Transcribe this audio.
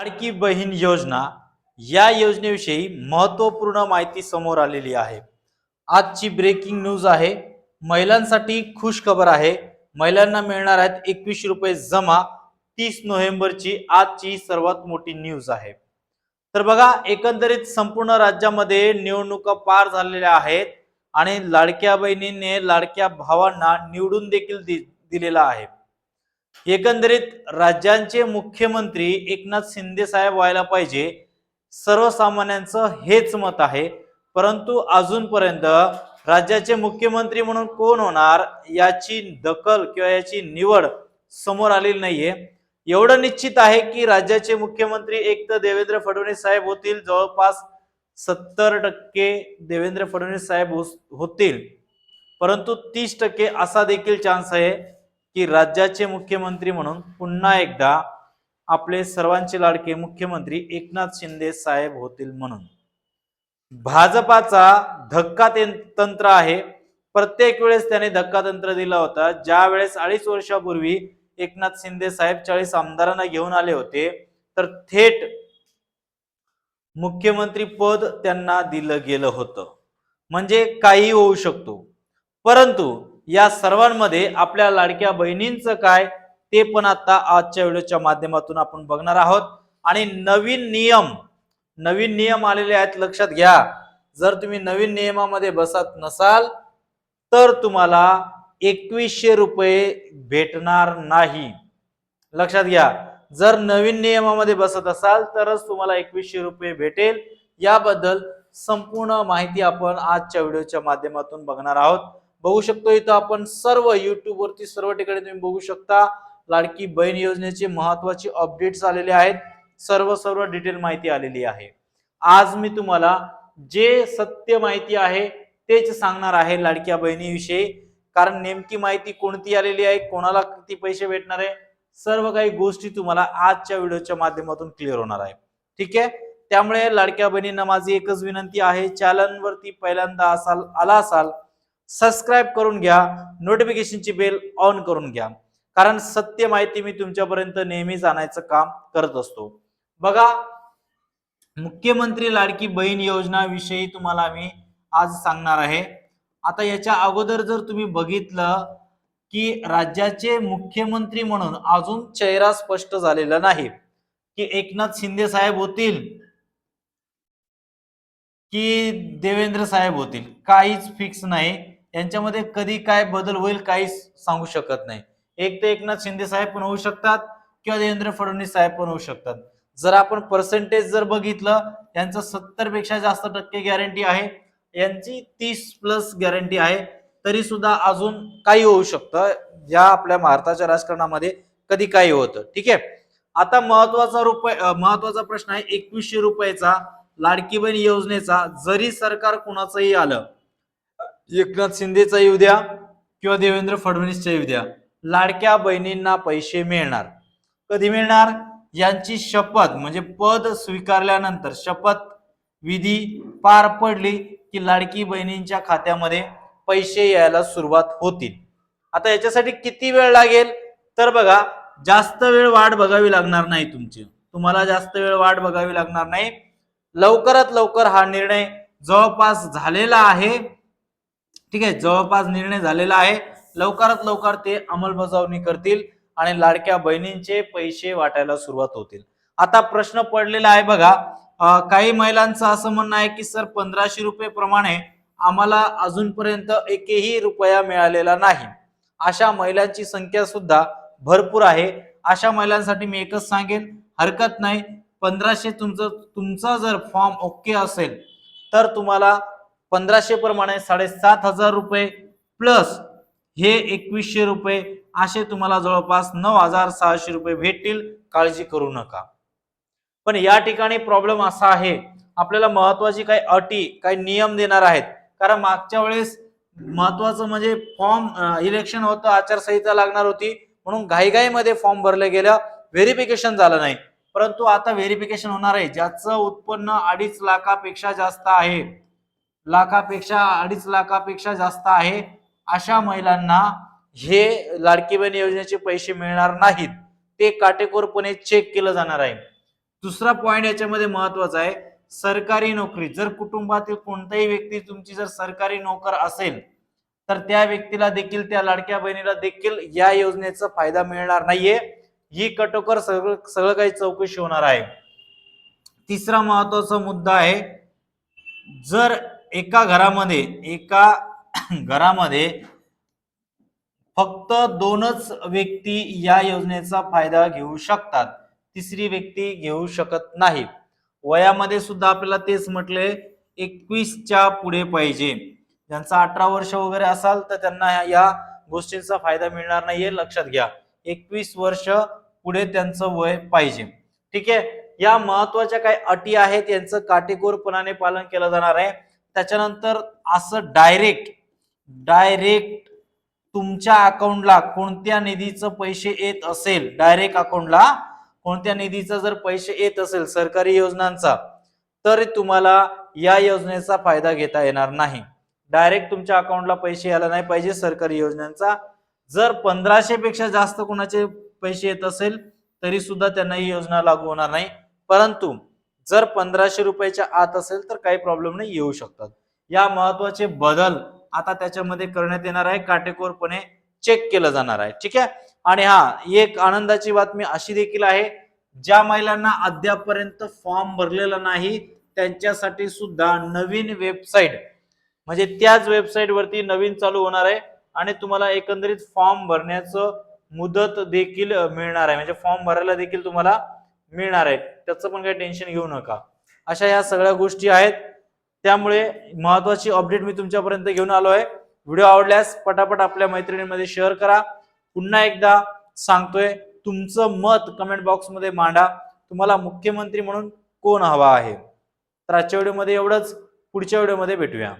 लाडकी बहीण योजना या योजनेविषयी महत्त्वपूर्ण माहिती समोर आलेली आहे. आजची ब्रेकिंग न्यूज आहे. महिलांसाठी खुश खबर आहे. महिलांना मिळणार आहेत एकवीसशे रुपये जमा. तीस नोव्हेंबरची आजची सर्वात मोठी न्यूज आहे. तर बघा एकंदरीत संपूर्ण राज्यामध्ये निवडणुका पार झालेल्या आहेत आणि लाडक्या बहिणीने लाडक्या भावांना निवडून देखील दि- दिलेला आहे. एकंदरीत राज्यांचे मुख्यमंत्री एकनाथ शिंदे साहेब व्हायला पाहिजे सर्वसामान्यांचं हेच मत आहे. परंतु अजूनपर्यंत राज्याचे मुख्यमंत्री म्हणून कोण होणार याची दखल किंवा याची निवड समोर आलेली नाहीये. एवढं निश्चित आहे की राज्याचे मुख्यमंत्री एक तर देवेंद्र फडणवीस साहेब होतील जवळपास सत्तर टक्के देवेंद्र फडणवीस साहेब होतील. परंतु तीस टक्के असा देखील चान्स आहे. की राज्याचे मुख्यमंत्री म्हणून पुन्हा एकदा आपले सर्वांचे लाडके मुख्यमंत्री एकनाथ शिंदे साहेब होतील म्हणून. भाजपाचा धक्का तंत्र आहे. प्रत्येक वेळेस त्याने धक्का तंत्र दिला होता. ज्या वेळेस अडीच वर्षापूर्वी एकनाथ शिंदे साहेब चाळीस आमदारांना घेऊन आले होते तर थेट मुख्यमंत्री पद त्यांना दिलं गेलं होतं. म्हणजे काही होऊ शकतो. परंतु या सर्वांमध्ये आपल्या लाडक्या बहिणींचं काय ते पण आता आजच्या व्हिडिओच्या माध्यमातून आपण बघणार आहोत. आणि नवीन नियम नवीन नियम आलेले आहेत लक्षात घ्या. जर तुम्ही नवीन नियमामध्ये बसत नसाल तर तुम्हाला एकवीसशे रुपये भेटणार नाही. लक्षात घ्या. जर नवीन नियमामध्ये बसत असाल तरच तुम्हाला एकवीसशे रुपये भेटेल. याबद्दल संपूर्ण माहिती आपण आजच्या व्हिडिओच्या माध्यमातून बघणार आहोत. बघू शकतो इथं आपण सर्व युट्यूब वरती सर्व ठिकाणी तुम्ही बघू शकता. लाडकी बहीण योजनेचे महत्त्वाचे अपडेट्स आलेले आहेत. सर्व सर्व डिटेल माहिती आलेली आहे. आज मी तुम्हाला जे सत्य माहिती आहे तेच सांगणार आहे लाडक्या बहिणीविषयी. कारण नेमकी माहिती कोणती आलेली आहे कोणाला किती पैसे भेटणार आहे सर्व काही गोष्टी तुम्हाला आजच्या व्हिडिओच्या माध्यमातून क्लिअर होणार आहे. ठीक आहे? त्यामुळे लाडक्या बहिणींना माझी एकच विनंती आहे. चॅनलवरती पहिल्यांदा असाल आला असाल सबस्क्राईब करून घ्या नोटिफिकेशनची बेल ऑन करून घ्या. कारण सत्य माहिती मी तुमच्यापर्यंत नेहमीच आणायचं काम करत असतो. बघा मुख्यमंत्री लाडकी बहीण योजना विषयी तुम्हाला मी आज सांगणार आहे. आता याच्या अगोदर जर तुम्ही बघितलं की राज्याचे मुख्यमंत्री म्हणून अजून चेहरा स्पष्ट झालेला नाही. की एकनाथ शिंदे साहेब होतील की देवेंद्र साहेब होतील काहीच फिक्स नाही. यांच्यामध्ये कधी काय बदल होईल काहीच सांगू शकत नाही. एक तर एकनाथ शिंदे साहेब पण होऊ शकतात किंवा देवेंद्र फडणवीस साहेब पण होऊ शकतात. जर आपण पर्सेंटेज जर बघितलं यांचं सत्तरपेक्षा जास्त टक्के गॅरंटी आहे. यांची तीस प्लस गॅरंटी आहे. तरी सुद्धा अजून काही होऊ शकतं. ज्या आपल्या भारताच्या राजकारणामध्ये कधी काही होतं. ठीक आहे? आता महत्त्वाचा रुपये महत्त्वाचा प्रश्न आहे एकवीसशे रुपयाचा लाडकी बहीण योजनेचा. जरी सरकार कुणाचंही आलं एकनाथ शिंदेचा येऊ द्या किंवा देवेंद्र फडणवीसचा येऊ द्या. लाडक्या बहिणींना पैसे मिळणार. कधी मिळणार? यांची शपथ म्हणजे पद स्वीकारल्यानंतर शपथ विधी पार पडली की लाडकी बहिणींच्या खात्यामध्ये पैसे यायला सुरुवात होतील. आता याच्यासाठी किती वेळ लागेल? तर बघा जास्त वेळ वाट बघावी लागणार नाही तुमची. तुम्हाला जास्त वेळ वाट बघावी लागणार नाही. लवकरात लवकर हा निर्णय जवळपास झालेला आहे. ठीक आहे जवळपास निर्णय झालेला आहे. लवकरात लवकर ते अंमलबजावणी करतील आणि लाडक्या बहिणींचे पैसे वाटायला सुरुवात होतील. आता प्रश्न पडलेला आहे बघा काही महिलांचं असं म्हणणं आहे की सर पंधराशे रुपये प्रमाणे आम्हाला अजूनपर्यंत एकही रुपया मिळालेला नाही. अशा महिलांची संख्या सुद्धा भरपूर आहे. अशा महिलांसाठी मी एकच सांगेन हरकत नाही. पंधराशे तुमचं तुमचा जर फॉर्म ओके असेल तर तुम्हाला पंधराशे प्रमाणे साडेसात हजार रुपये प्लस हे एकवीसशे रुपये असे तुम्हाला जवळपास नऊ हजार सहाशे रुपये भेटतील. काळजी करू नका. पण या ठिकाणी प्रॉब्लेम असा आहे. आपल्याला महत्वाची काही अटी काही नियम देणार आहेत. कारण मागच्या वेळेस महत्वाचं म्हणजे फॉर्म इलेक्शन होतं आचारसंहिता लागणार होती. म्हणून घाईघाईमध्ये फॉर्म भरले गेलं व्हेरिफिकेशन झालं नाही. परंतु आता व्हेरिफिकेशन होणार आहे. ज्याचं उत्पन्न अडीच लाखापेक्षा जास्त आहे. लाखापेक्षा अडीच लाखापेक्षा जास्त आहे अशा महिलांना हे लाडकी बहीण योजनेचे पैसे मिळणार नाहीत. ते काटेकोरपणे चेक केलं जाणार आहे. दुसरा पॉइंट याच्यामध्ये महत्त्वाचा आहे सरकारी नोकरी. जर कुटुंबातील कोणताही व्यक्ती तुमची जर सरकारी नोकर असेल तर त्या व्यक्तीला देखील त्या लाडक्या बहिणीला देखील या योजनेचा फायदा मिळणार नाहीये. ही कटोकर सगळं सगळं काही चौकशी होणार आहे. तिसरा महत्त्वाचा मुद्दा आहे जर एका घरामध्ये एका घरामध्ये फक्त दोनच व्यक्ती या योजनेचा फायदा घेऊ शकतात. तिसरी व्यक्ती घेऊ शकत नाही. वयामध्ये सुद्धा आपल्याला तेच म्हटले एकवीसच्या पुढे पाहिजे. ज्यांचा अठरा वर्ष वगैरे असाल तर त्यांना या गोष्टींचा फायदा मिळणार नाहीये लक्षात घ्या. एकवीस वर्ष पुढे त्यांचं वय पाहिजे. ठीक आहे? या महत्त्वाच्या काही अटी आहेत यांचं काटेकोरपणाने पालन केलं जाणार आहे. त्याच्यानंतर असं डायरेक्ट डायरेक्ट तुमच्या अकाउंटला कोणत्या निधीचं पैसे येत असेल डायरेक्ट अकाउंटला कोणत्या निधीचा जर पैसे येत असेल सरकारी योजनांचा तर तुम्हाला या योजनेचा फायदा घेता येणार नाही. डायरेक्ट तुमच्या अकाउंटला पैसे यायला नाही पाहिजे सरकारी योजनांचा. जर पंधराशे पेक्षा जास्त कोणाचे पैसे येत असेल तरी सुद्धा त्यांना ही योजना लागू होणार नाही. परंतु जर पंधराशे रुपयाच्या आत असेल तर काही प्रॉब्लेम नाही येऊ शकतात. या महत्त्वाचे बदल आता त्याच्यामध्ये करण्यात येणार आहे. काटेकोरपणे चेक केलं जाणार आहे. ठीक आहे? आणि हा एक आनंदाची बातमी अशी देखील आहे ज्या महिलांना अद्यापर्यंत फॉर्म भरलेला नाही त्यांच्यासाठी सुद्धा नवीन वेबसाईट म्हणजे त्याच वेबसाईट वरती नवीन चालू होणार आहे आणि तुम्हाला एकंदरीत फॉर्म भरण्याचं मुदत देखील मिळणार आहे. म्हणजे फॉर्म भरायला देखील तुम्हाला मिळणार आहे. त्याचं पण काही टेन्शन घेऊ नका. अशा या सगळ्या गोष्टी आहेत. त्यामुळे महत्वाची अपडेट मी तुमच्यापर्यंत घेऊन आलो आहे. व्हिडिओ आवडल्यास पटापट आपल्या मैत्रिणींमध्ये शेअर करा. पुन्हा एकदा सांगतोय तुमचं मत कमेंट बॉक्समध्ये मांडा. तुम्हाला मुख्यमंत्री म्हणून कोण हवा आहे? तर आजच्या व्हिडिओमध्ये एवढंच. पुढच्या व्हिडिओमध्ये भेटूया.